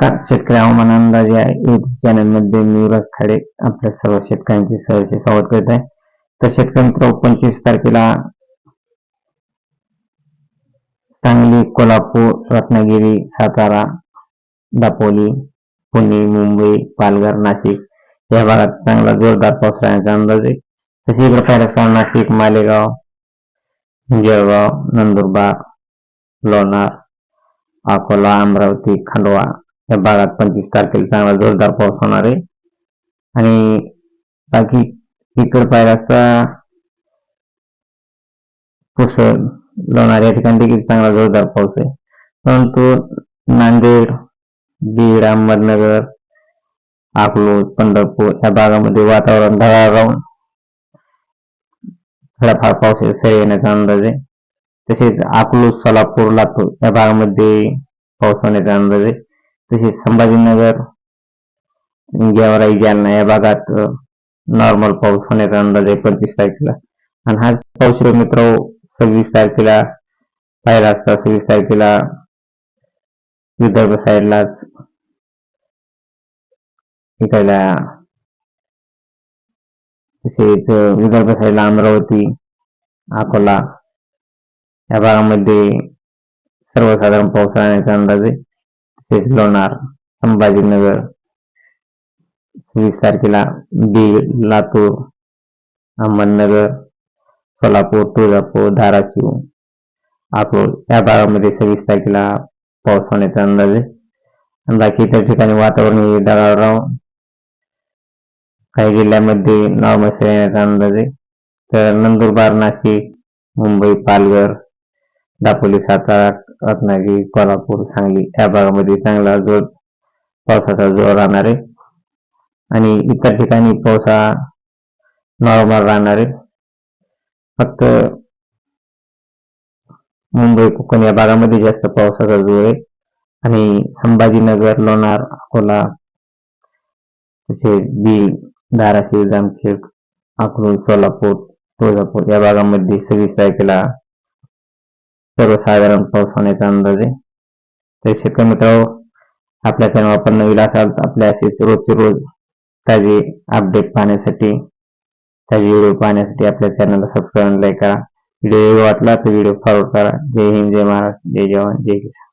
नमस्कार. शेतकरी हवामान अंदाज या युट्यूब चॅनलमध्ये मी युवराज खाडे आपल्या सर्व शेतकऱ्यांचे सहर्ष स्वागत करत आहे. तर शेतकरी मित्र पंचवीस तारखेला सांगली कोल्हापूर रत्नागिरी सातारा दापोली पुणे मुंबई पालघर नाशिक या भागात चांगला जोरदार पाऊस राहण्याचा अंदाज आहे. तसे इकडे पाहिलं नाशिक मालेगाव जळगाव नंदुरबार लोणार अकोला अमरावती खंडवा या भागात पंचवीस तारखेला चांगला जोरदार पाऊस होणार आहे. आणि बाकी इकडे पाहिलं असता पुसद लोणार या ठिकाणी देखील चांगला जोरदार पाऊस आहे. परंतु नांदेड बीड अहमदनगर अकलूज पंढरपूर या भागामध्ये वातावरण ढगाळ राहून थोडाफार पाऊस सरी येण्याचा अंदाज आहे. तसेच अकलूज सोलापूर लातूर या भागामध्ये पाऊस होण्याचा अंदाज आहे. तसेच संभाजीनगर गेवराई जालना या भागात नॉर्मल पाऊस होण्याचा अंदाज आहे पंचवीस तारखेला. आणि हा पाऊस मित्र सव्वीस तारखेला पाहिला असता सव्वीस तारखेला विदर्भ साईडलाच इकडल्या तसेच विदर्भ साईडला अमरावती अकोला या भागामध्ये सर्वसाधारण पाऊस राहण्याचा अंदाज आहे. लोणार संभाजीनगर. वीस तारखेला बीड लातूर अहमदनगर सोलापूर तुळजापूर धाराशिव अकोल या भागामध्ये सव्वीस तारखेला पाऊस होण्याचा अंदाज आहे. आणि बाकी इतर ठिकाणी वातावरण ढगाळ राहून काही जिल्ह्यामध्ये नॉर्मल येण्याचा अंदाज आहे. तर नंदुरबार नाशिक मुंबई पालघर दापोली सातारा रत्नागिरी कोल्हापूर सांगली या भागामध्ये चांगला जोर पावसाचा जोर राहणार आहे. आणि इतर ठिकाणी पावसा नॉर्मल राहणार आहे. फक्त मुंबई कोकण या भागामध्ये जास्त पावसाचा जोर आहे. आणि संभाजीनगर लोणार अकोला तसेच बीड धाराशिव जामखेड अकलूर सोलापूर तुळजापूर या भागामध्ये सव्वीस तारखेला सर्वसाधारण पाऊस होण्याचा अंदाज. आहे तर शेतकरी मित्र आपल्या चॅनल आपण नवीन असाल तर आपल्या असेच रोजचे रोज ताजे अपडेट पाहण्यासाठी ताजे व्हिडिओ पाहण्यासाठी आपल्या चॅनलला सबस्क्राईब लाईक करा. व्हिडिओ वाटला तर व्हिडिओ फॉरवर्ड करा. जय हिंद जय महाराष्ट्र जय जवान जय किसान.